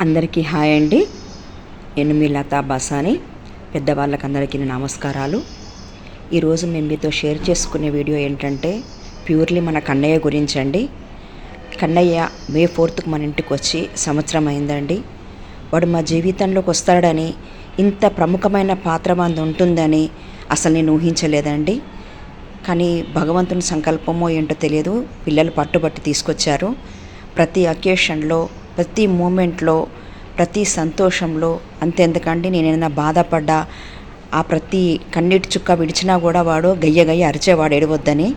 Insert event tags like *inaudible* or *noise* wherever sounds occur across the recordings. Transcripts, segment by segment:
అందరికీ హాయ్ అండి. నేను మీ లతా బాసాని. పెద్దవాళ్ళకి అందరికీ నమస్కారాలు. ఈరోజు మేము మీతో షేర్ చేసుకునే వీడియో ఏంటంటే ప్యూర్లీ మన కన్నయ్య గురించి అండి కన్నయ్య మే ఫోర్త్కి మన ఇంటికి వచ్చి సంవత్సరం అయిందండి. వాడు మా జీవితంలోకి వస్తాడని ఇంత ప్రముఖమైన పాత్ర మంది ఉంటుందని అసలు నేను ఊహించలేదండి. కానీ భగవంతుని సంకల్పమో ఏంటో తెలియదు. పిల్లలు పట్టుబట్టి తీసుకొచ్చారు. ప్రతి అకేషన్లో ప్రతి మూమెంట్లో ప్రతి సంతోషంలో అంతెందుకండి నేను ఏదైనా బాధపడ్డా ఆ ప్రతి కన్నీటి చుక్క విడిచినా కూడా వాడు గయ్య గయ్య అరిచేవాడు ఏడవద్దని.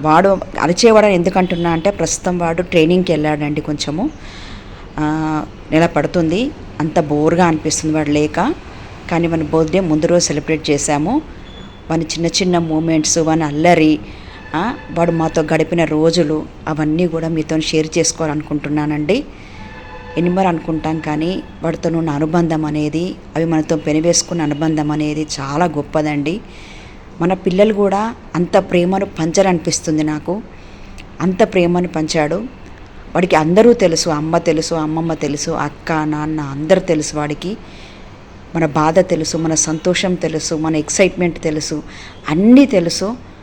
వాడు అరిచేవాడని ఎందుకంటున్నా అంటే ప్రస్తుతం వాడు ట్రైనింగ్కి వెళ్ళాడండి కొంచెము. నెల పడుతుంది. అంత బోర్గా అనిపిస్తుంది వాడు లేక. కానీ మన బర్త్డే ముందు రోజు సెలబ్రేట్ చేశాము. వాని చిన్న చిన్న మూమెంట్స్ వాని అల్లరి వాడు మాతో గడిపిన రోజులు అవన్నీ కూడా మీతో షేర్ చేసుకోవాలనుకుంటున్నానండి. ఎనిమర్ అనుకుంటాం కానీ వాడితో ఉన్న అనుబంధం అనేది అవి మనతో పెనివేసుకున్న అనుబంధం అనేది చాలా గొప్పదండి. మన పిల్లలు కూడా అంత ప్రేమను పంచరనిపిస్తుంది నాకు. అంత ప్రేమను పంచాడు. వాడికి అందరూ తెలుసు అమ్మ తెలుసు అమ్మమ్మ తెలుసు అక్క నాన్న అందరూ తెలుసు వాడికి. మన బాధ తెలుసు మన సంతోషం తెలుసు మన ఎక్సైట్మెంట్ తెలుసు అన్నీ తెలుసు.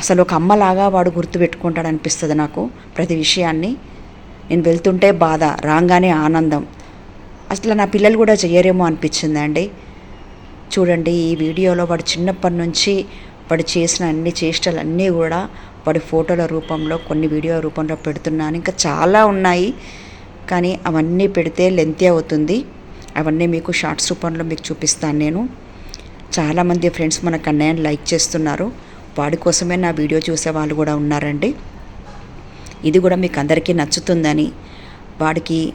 అసలు ఒక అమ్మలాగా వాడు గుర్తుపెట్టుకుంటాడు అనిపిస్తుంది నాకు ప్రతి విషయాన్ని. నేను వెళ్తుంటే బాధ రాగానే ఆనందం. అసలు నా పిల్లలు కూడా చేయరేమో అనిపించిందండి చూడండి ఈ వీడియోలో వాడు చిన్నప్పటి నుంచి వాడు చేసిన అన్ని చేష్టలన్నీ కూడా వాడి ఫోటోల రూపంలో కొన్ని వీడియో రూపంలో పెడుతున్నాను. ఇంకా చాలా ఉన్నాయి. కానీ అవన్నీ పెడితే లెంతీ అవుతుంది. అవన్నీ మీకు షార్ట్స్ రూపంలో మీకు చూపిస్తాను నేను. చాలామంది ఫ్రెండ్స్ మన కన్నయ్యని లైక్ చేస్తున్నారు. వాడి కోసమే నా వీడియో చూసే వాళ్ళు కూడా ఉన్నారండి. ఇది కూడా మీకు అందరికీ నచ్చుతుందని వాడికి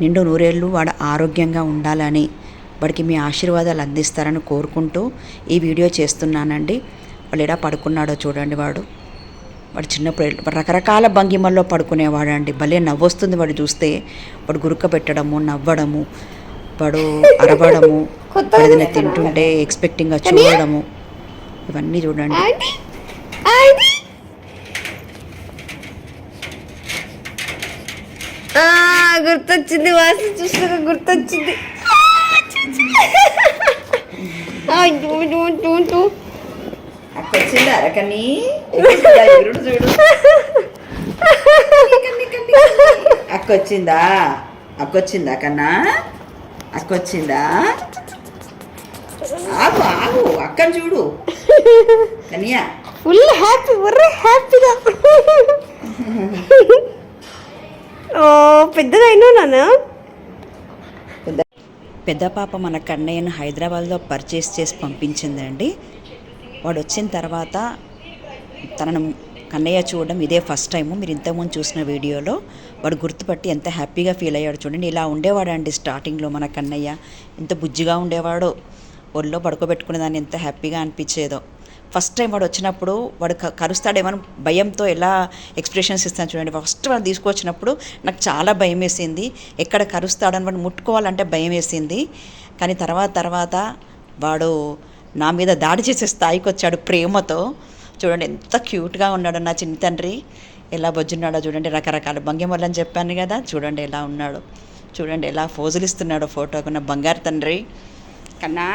నిండు నూరేళ్ళు వాడు ఆరోగ్యంగా ఉండాలని వాడికి మీ ఆశీర్వాదాలు అందిస్తారని కోరుకుంటూ ఈ వీడియో చేస్తున్నానండి. వాడు ఎలా పడుకున్నాడో చూడండి వాడు. వాడు చిన్నప్పుడు రకరకాల భంగిమల్లో పడుకునేవాడండి. భలే నవ్వొస్తుంది వాడు చూస్తే. వాడు గురుక పెట్టడము నవ్వడము వాడు అరవడము వాడు ఏదైనా తింటుంటే ఎక్స్పెక్టింగ్గా చూడడము. ఇవన్నీ చూడండి. గుర్తొచ్చింది వాసన చూసాక గుర్తొచ్చింది. అక్కొచ్చిందా అరకని *laughs* చూడు అక్కొచ్చిందా? అక్కొచ్చిందా కన్నా? అక్కొచ్చిందా? ఆగు ఆగు అక్కని చూడు. కనియా ఫుల్ హ్యాపీ ఒర్రే హ్యాపీగా ఓ పెద్దదైనా నాన్న పెద్ద పెద్ద పాప మన కన్నయ్యను హైదరాబాద్లో పర్చేస్ చేసి పంపించిందండి. వాడు వచ్చిన తర్వాత తనను కన్నయ్య చూడడం ఇదే ఫస్ట్ టైము మీరు ఇంతకుముందు చూసిన వీడియోలో వాడు గుర్తుపట్టి ఎంత హ్యాపీగా ఫీల్ అయ్యాడు చూడండి. ఇలా ఉండేవాడండి స్టార్టింగ్లో మన కన్నయ్య. ఎంత బుజ్జిగా ఉండేవాడో. ఒళ్ళో పడుకోబెట్టుకునే దాన్ని ఎంత హ్యాపీగా అనిపించేదో. ఫస్ట్ టైం వాడు వచ్చినప్పుడు వాడు క- కరుస్తాడేమో భయంతో ఎలా ఎక్స్ప్రెషన్స్ ఇస్తాను చూడండి. ఫస్ట్ వాడు తీసుకొచ్చినప్పుడు నాకు చాలా భయం వేసింది ఎక్కడ కరుస్తాడని వాడు ముట్టుకోవాలంటే భయం వేసింది కానీ తర్వాత తర్వాత వాడు నా మీద దాడి చేసే స్థాయికి వచ్చాడు ప్రేమతో. చూడండి ఎంత క్యూట్గా ఉన్నాడు నా చిన్న తండ్రి. ఎలా బొజ్జున్నాడో చూడండి. రకరకాల భంగిమలని అని చెప్పాను కదా. చూడండి ఎలా ఉన్నాడు. చూడండి ఎలా ఫోజులు ఇస్తున్నాడో ఫోటోకున్న బంగారు తండ్రి. కన్నా?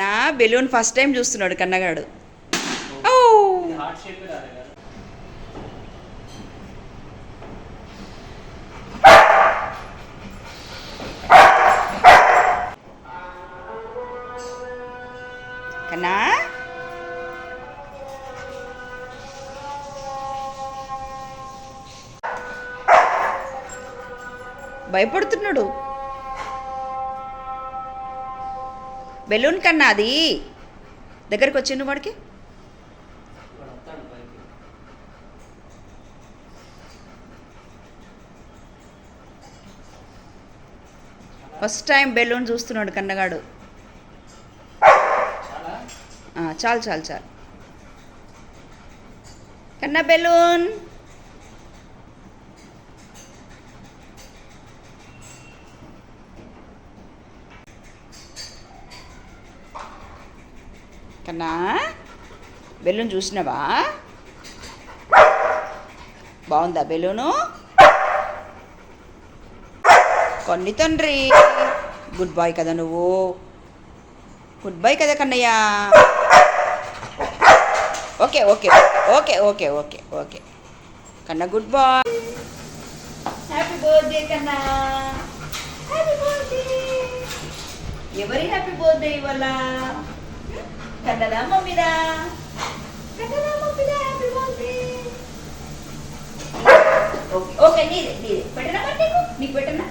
నా బెలూన్ ఫస్ట్ టైం చూస్తున్నాడు కన్నగాడు. ఓ! భయపడుతున్నాడు. బెలూన్ కన్నా అది దగ్గరికి వచ్చిండు వాడికి. ఫస్ట్ టైం బెలూన్ చూస్తున్నాడు కన్నగాడు. చాలు చాలు చాలు. కన్నా బెలూన్. కన్నా బెలూన్ చూసినావా? బాగుందా బెలూను? కొన్ని తండ్రి గుడ్ బాయ్ కదా నువ్వు. గుడ్ బాయ్ కదా Kannayya. Okay okay okay okay okay okay. కన్నా గుడ్ బాయ్. హ్యాపీ బర్త్డే కన్నా. హ్యాపీ బర్త్డే ఎవరి హ్యాపీ బర్త్డే ఇవాళ? కన్నదా మమ్మీదా కన్నదా మమ్మీదా హ్యాపీ బర్త్డే ఓకే ఓకే నీదే నీదే పెట్టనా మరి నీకు? నీకు పెట్టనా?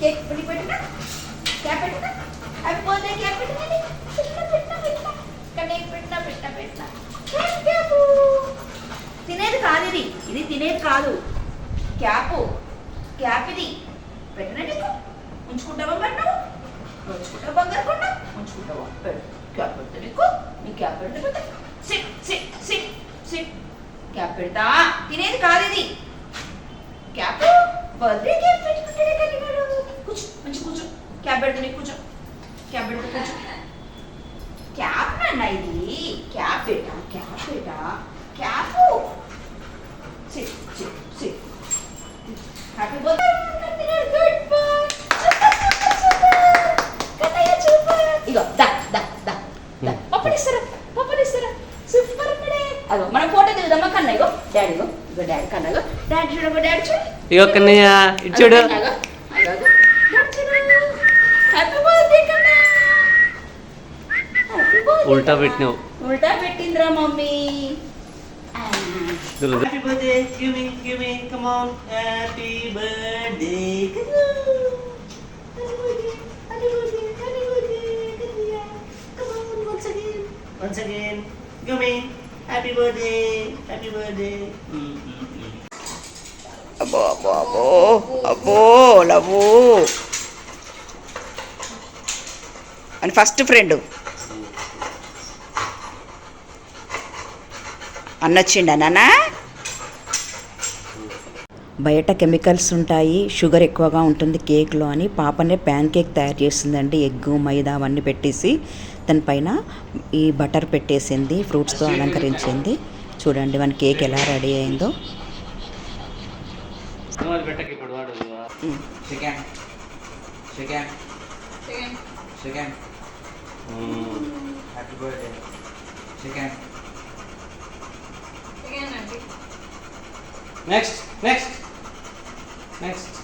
కేక్ నీకు పెట్టనా? క్యాప్ పెట్టనా? హ్యాపీ బర్త్డే క్యాప్ పెట్టనా పెట్టనా పెట్టనా పెట్టనా? కన్నయ్యకి పెట్టనా పెట్టనా పెట్టనా? Cap cap. తినేది కాదు ఇది. ఇది తినేది కాదు. క్యాప్ క్యాప్ ఇది. పెట్టనా నీకు? ఉంచుకుంటావా మరి నువ్వు? ఉంచుకుంటావా? బంగారు కొండ? ఉంచుకుంటావా? పెట్టు. క్యాప్ పెడతా నీకు? నీ క్యాప్ పెడతా sit sit sit sit cap పెడతా. తినేది కాదు ఇది. క్యాప్? బర్త్డే క్యాప్ పెట్టుకుంటాడే కానీ వాడు కూర్చో మంచి కూర్చో. క్యాప్ పెడతా నీకు కూర్చో. క్యాప్ పెడతా కూర్చో. క్యాప్ నాన్న ఇది. క్యాప్ బేటా క్యాప్ బేటా cap sit sit sit happy birthday good boy Kannayya super ఇగో దా దా దా దా పప్పనిస్తారా పప్పనిస్తారా సూపర్ ఉన్నాడే అదో మనం ఫోటో దిగుదామా? కన్నయ్య ఇగో డాడీ ఇగో డాడీ కన్నయ్య డాడీ చూడమ్మా డాడీ చూడు. ఇగో కన్నయ్య చూడు. హ్యాపీ బర్త్డే హ్యాపీ బర్త్డే ఉల్టా పెట్టినావు. ఉల్టా పెట్టిందిరా mummy. Give me, give me, come on. Happy birthday. Once again, give me. Happy birthday happy birthday అబ్బో అబ్బో అబ్బో అబ్బో లవ్వు అని ఫస్ట్ ఫ్రెండ్ అన్నొచ్చిండా నానా బయట కెమికల్స్ ఉంటాయి షుగర్ ఎక్కువగా ఉంటుంది కేక్లో అని పాపనే ప్యాన్ కేక్ తయారు చేసిందండి ఎగ్గు మైదా అవన్నీ పెట్టేసి దానిపైన ఈ బటర్ పెట్టేసింది ఫ్రూట్స్తో అలంకరించింది. చూడండి మన కేక్ ఎలా రెడీ అయిందో. వాడు. ఉమ్. నెక్స్ట్.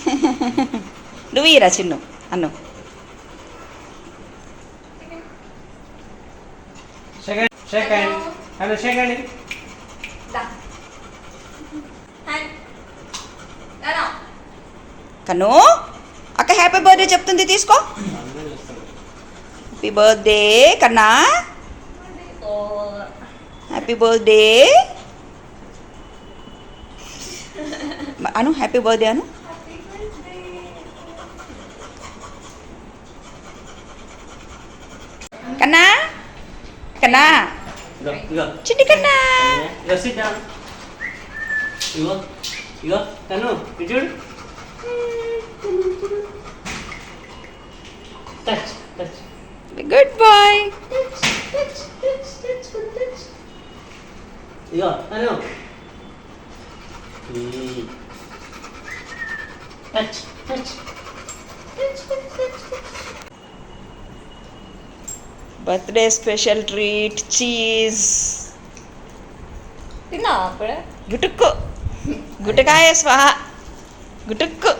*laughs* నువ్వు ఇరా చిన్ను అన్ను. సెకండ్ సెకండ్ హలో సెకండ్ కన్ను అక్క హ్యాపీ బర్త్డే చెప్తుంది తీసుకో. హ్యాపీ బర్త్డే కన్నా హ్యాపీ బర్త్డే అను హ్యాపీ బర్త్డే అను కన్నా కన్నా ఇగో ఇగో చిన్ని కన్నా ఇగో సిట్ డౌన్ ఇగో ఇగో తను ఇటు చూడు touch touch good boy birthday special treat cheese. తిన్నా అప్పుడే? గుటుక్కు. గుటకాయ స్వాహ. గుటుక్కు.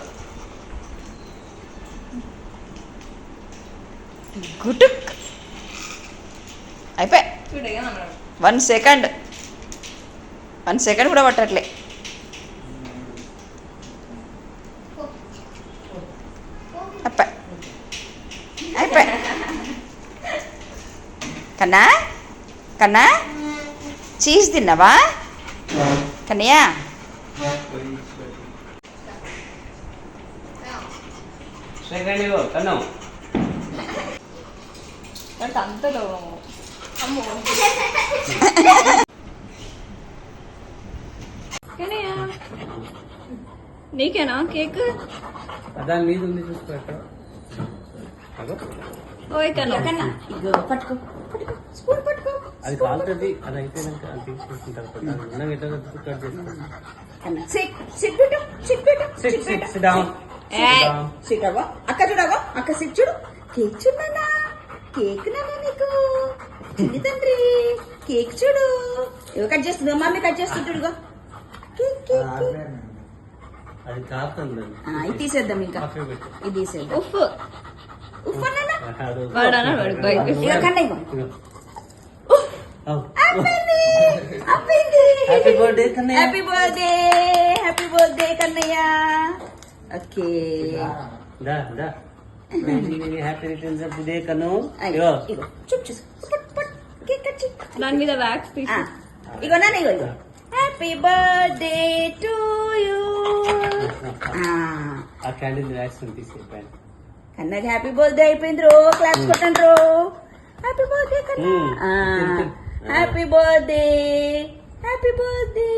గుటుక్. అయిపోయి. One second. వన్ సెకండ్ కూడా పట్టట్లే. అయిపోయి. అయిపోయి. కన్నా? కన్నా? చీజ్ తిన్నావా? కన్నయ్యా? సెకండ్ అంటే అంతలో. అమ్మో. నీకేనా కేక్? దాని మీద ఉంది. ఓయ్ కన్నా కన్నా ఇగో పట్టుకో. పట్టుకో. స్పూన్ పట్టుకో. అది కాలుతుంది అది అయిపోయినాక అది తీసుకుంటారు ఉన్నాక ఎట్లా కట్ చేస్తాను కన్నా sit sit Bittu sit Bittu sit sit sit Bittu sit down ఏయ్. సిట్ అవ్వ? అక్క చూడవా అక్క సిట్ చూడు. కేక్ చూడన్నా కేక్ నాన్న నీకు? చిన్ని తండ్రి. కేక్ చూడు. ఇవి కట్ చేస్తుంది? మమ్మీ కట్ చేస్తుంటాడుగా కేక్ కేక్ కేక్. అది కాలుతుంది ఆ, ఇది తీసేద్దాం ఇంకా. ఇది తీసేద్దాం. ఉఫ్. ఉఫ్ అన్న. వాడు ఇక కన్నా happy birthday Kannayya. Happy birthday. Happy birthday కన్నయ్య. ఓకే. దా దా. హ్యాపీ రిటర్న్స్ ఆఫ్ డే కన్ను ఇగో చూప్ చూసు పట్ పట్ కేక్ కట్. దాని మీద వ్యాక్స్ తీసి ఇగో నాన్న ఇగో ఇగో హ్యాపీ బర్త్డే టు యూ ఆ క్యాండిల్ వ్యాక్సిన్ తీసుకెళ్ళాను కన్నకి హ్యాపీ బర్త్డే అయిపోయింది రో క్లాప్స్ కొట్టండి రో హ్యాపీ బర్త్డే కన్నా. హ్యాపీ బర్త్డే హ్యాపీ బర్త్డే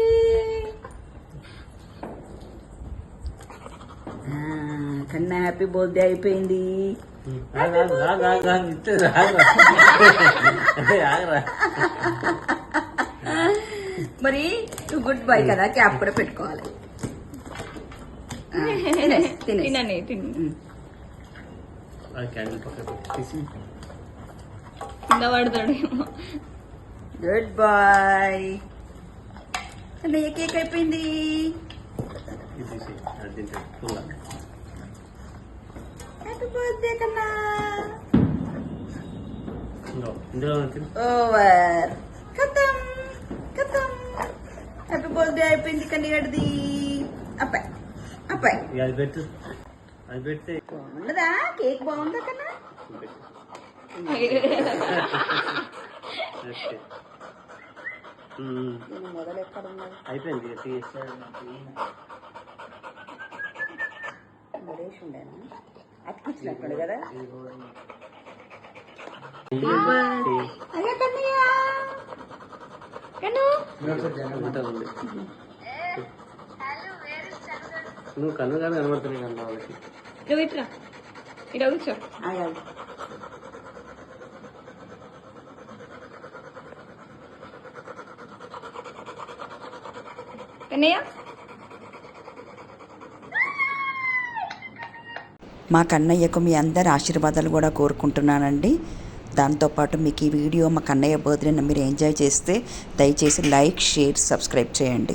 కన్నా హ్యాపీ బర్త్డే అయిపోయింది. మరి నువ్వు గుడ్ బై కదా క్యాప్ కూడా పెట్టుకోవాలి. ఆ, తినేసి, తినేసి. తినని తిని. ఉమ్. ఆ క్యాండిల్ పక్కన పెట్టు, తీసి. కింద పడతాడేమో. గుడ్ బాయ్ కేక్ అయిపోయింది. ఓవర్ కథం కథం హ్యాపీ బర్త్డే అయిపోయింది కన్నయ్యడిది అప్పాయి అప్పాయి ఇక అది పెట్టు అది పెడితే బాగుండదా కేక్ బాగుందా కన్నా అయిపోయింది గణేష్ ఉండేనా అతికిచ్చినట్టు కదా. నువ్వు కన్ను కానీ కనబడుతున్నాయి కన్నా వాళ్ళకి. నువ్వు ఇట్లా ఇక్కడ కూర్చో. ఆగాలి కన్నయ్య. మా కన్నయ్యకు మీ అందరి ఆశీర్వాదాలు కూడా కోరుకుంటున్నానండి. దాంతోపాటు మీకు ఈ వీడియో మా కన్నయ్య బర్త్డేని మీరు ఎంజాయ్ చేస్తే దయచేసి లైక్ షేర్ సబ్స్క్రైబ్ చేయండి.